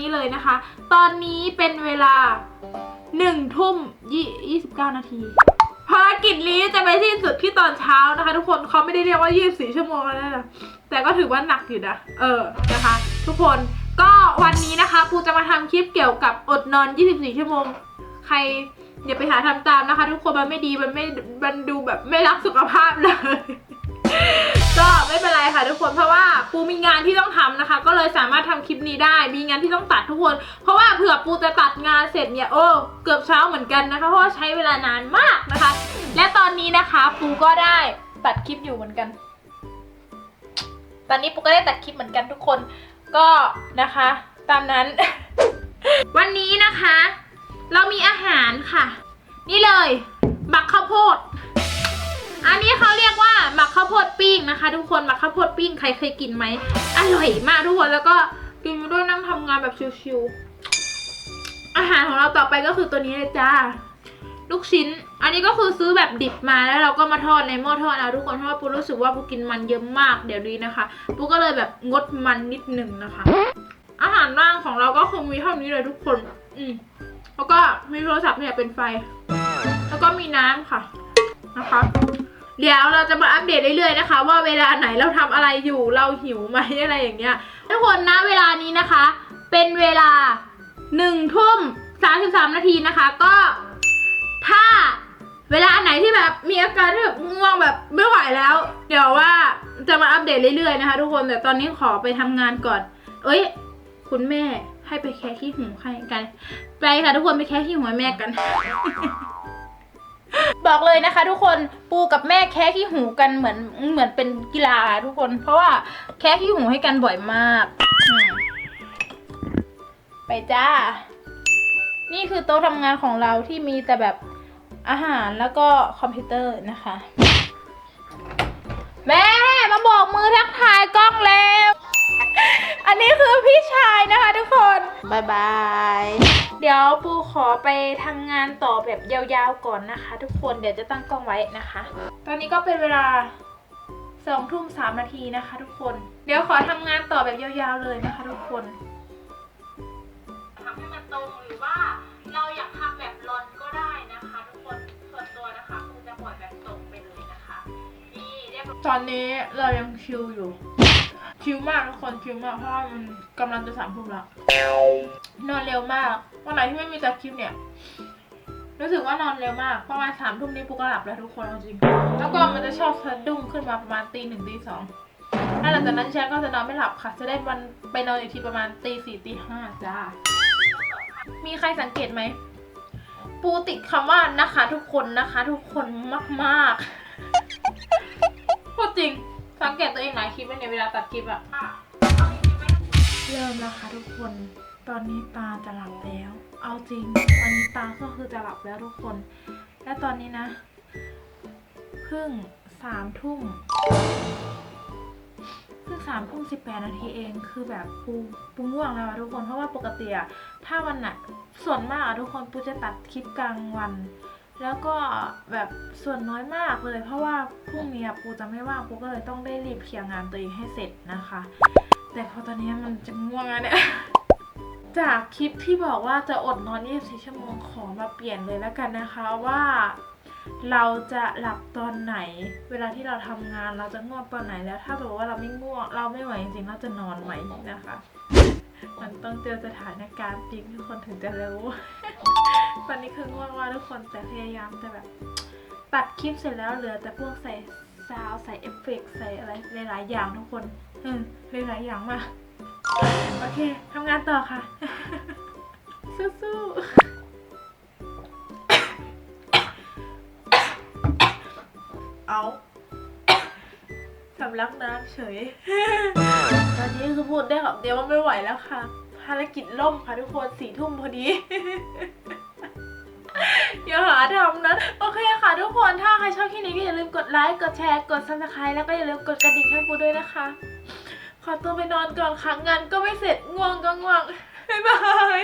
นี้เลยนะคะ ตอนนี้เป็นเวลาหนึ่งทุ่มยี่สิบเก้านาทีภารกิจนี้จะไปสิ้นสุดที่ตอนเช้านะคะ ทุกคนเขาไม่ได้เรียกว่า 24 ชั่วโมงแล้วนะแต่ก็ถือว่าหนักอยู่นะ เออนะคะ ทุกคนก็วันนี้นะคะครูจะมาทำคลิปเกี่ยวกับอดนอน 24 ชั่วโมง ใครอย่าไปหาทำตามนะคะ ทุกคนมันไม่ดีมันไม่มันดูแบบไม่รักสุขภาพเลย ก็ไม่เป็นไรค่ะทุกคนเพราะว่าปูมีงานที่ต้องทำนะคะ ก็เลยสามารถทำคลิปนี้ได้ มีงานที่ต้องตัดทุกคน เพราะว่าเผื่อปูจะตัดงานเสร็จเนี่ยโอ้เกือบเช้าเหมือนกันนะคะ เพราะว่าใช้เวลานานมากนะคะ และตอนนี้นะคะปูก็ได้ตัดคลิปอยู่เหมือนกัน ตอนนี้ปูก็ได้ตัดคลิปเหมือนกันทุกคนก็นะคะ ตามนั้น วันนี้นะคะ เรามีอาหารค่ะ นี่เลยบักข้าวโพด อันนี้เขาเรียกว่าหมักข้าวโพดปิ้งนะคะ ทุกคนหมักข้าวโพดปิ้งใครเคยกินไหมอร่อยมากทุกคนแล้วก็กินไปด้วยนั่งทำงานแบบชิวๆอาหารของเราต่อไปก็คือตัวนี้เลยจ้าลูกชิ้น อันนี้ก็คือซื้อแบบดิบมาแล้วเราก็มาทอดในหม้อทอดเอาทุกคนเพราะว่าปูรู้สึกว่าปูกินมันเยอะมากเดี๋ยวนี้นะคะปูก็เลยแบบงดมันนิดหนึ่งนะคะ อาหารว่างของเราก็คงมีเท่านี้เลยทุกคน อืมแล้วก็มีโทรศัพท์เนี่ยเป็นไฟ แล้วก็มีน้ำค่ะนะคะ เดี๋ยวเราจะมาอัปเดตเรื่อยๆนะคะ ว่าเวลาไหนเราทำอะไรอยู่เราหิวไหมอะไรอย่างเงี้ยทุกคนนะเวลานี้นะคะ เป็นเวลาหนึ่งทุ่มสามสิบสามนาทีนะคะ ก็ถ้าเวลาไหนที่แบบมีอาการที่แบบง่วงแบบไม่ไหวแล้ว เดี๋ยวว่าจะมาอัปเดตเรื่อยๆนะคะ ทุกคนแต่ตอนนี้ขอไปทำงานก่อน เอ้ย คุณแม่ให้ไปแค่ขี้หูให้กัน ไปค่ะทุกคนไปแค่ขี้หูให้แม่กัน บอกเลยนะคะ ทุกคนปูกับแม่แค่ขี้หูกันเหมือนเหมือนเป็นกีฬาทุกคน เพราะว่าแค่ขี้หูให้กันบ่อยมากอืมไปจ้า นี่คือโต๊ะทำงานของเราที่มีแต่แบบอาหารแล้วก็คอมพิวเตอร์นะคะ แม่มาบอกมือทักทายกล้องแล้ว อันนี้คือพี่ชายนะคะทุกคนบายบาย เดี๋ยวปูขอไปทำงานต่อแบบยาวๆก่อนนะคะ ทุกคนเดี๋ยวจะตั้งกล้องไว้นะคะ ตอนนี้ก็เป็นเวลาสองทุ่มสามนาทีนะคะ ทุกคน เดี๋ยวขอทำงานต่อแบบยาวๆเลยนะคะ ทุกคนทำให้มันตรงหรือว่าเราอยากทำแบบลอนก็ได้นะคะ ทุกคนส่วนตัวนะคะคงจะปล่อยแบบตรงไปเลยนะคะนี่เรียบร้อยตอนนี้เรายังชิลอยู่ ชิลมากทุกคนชิลมากเพราะว่ามันกำลังจะสามทุ่มแล้วนอนเร็วมากวันไหนที่ไม่มีจัดคลิปเนี่ยรู้สึกว่านอนเร็วมากประมาณสามทุ่มนี้ปุ๊กก็หลับแล้วทุกคนเอาจริง แล้วก็มันจะชอบสะดุ้งขึ้นมาประมาณตีหนึ่งตีสองหลังจากนั้นแชร์ก็จะนอนไม่หลับค่ะ จะได้วันไปนอนอีกทีประมาณตีสี่ตีห้าจ้า มีใครสังเกตไหม ปูติดคำว่านะคะ ทุกคนนะคะ ทุกคนมากๆพูดจริง สังเกตตัวเองหลายคลิปในยเวลาตัดคลิปอะเริ่มแล้วค่ะทุกคน ตอนนี้ตาจะหลับแล้ว เอาจริง วันนี้ตาก็คือจะหลับแล้วทุกคน และตอนนี้นะ เพิ่งสามทุ่มเพิ่งสามทุ่มสิบแปดนาทีเอง คือแบบปูปูง่วงแล้วอะทุกคน เพราะว่าปกติอะถ้าวันไหนส่วนมากอะทุกคนปูจะตัดคลิปกลางวัน แล้วก็แบบส่วนน้อยมากเลย เพราะว่าพรุ่งนี้อะปูจะไม่ว่างปูก็เลยต้องได้รีบเคลียร์งานตัวเองให้เสร็จนะคะ แต่พอตอนนี้มันจะง่วงแล้วเนี่ยจากคลิปที่บอกว่าจะอดนอน 24 ชั่วโมงขอมาเปลี่ยนเลยแล้วกันนะคะว่าเราจะหลับตอนไหน เวลาที่เราทำงานเราจะง่วงตอนไหนแล้ว ถ้าสมมติว่าเราไม่ง่วงเราไม่ไหวจริงๆเราจะนอนไหมนะคะ มันต้องเจอสถานการณ์จริงทุกคนถึงจะรู้ ตอนนี้คือง่วงว่ากทุกคนแต่พยายามจะแบบตัดคลิปเสร็จแล้วเหลือ แต่พวกใส่ซาวด์ใส่เอฟเฟกต์ใส่อะไรหลายๆอย่างทุกคนอืมหลายๆอย่างมากโอเคทำงานต่อค่ะ สู้ๆเอาสำลักน้ำเฉย ตอนนี้คือพูดได้คำเดียวว่าไม่ไหวแล้วค่ะ ภารกิจล่มค่ะทุกคนสี่ทุ่มพอดี อย่าหาทำนะ โอเคค่ะทุกคนถ้าใครชอบคลิปนี้ก็อย่าลืมกดไลค์กดแชร์กดซับสไครต์แล้วก็อย่าลืมกดกระดิ่งให้ปูด้วยนะคะ ขอตัวไปนอนก่อนค่ะงานก็ไม่เสร็จง่วงก็ง่วงบ๊ายบาย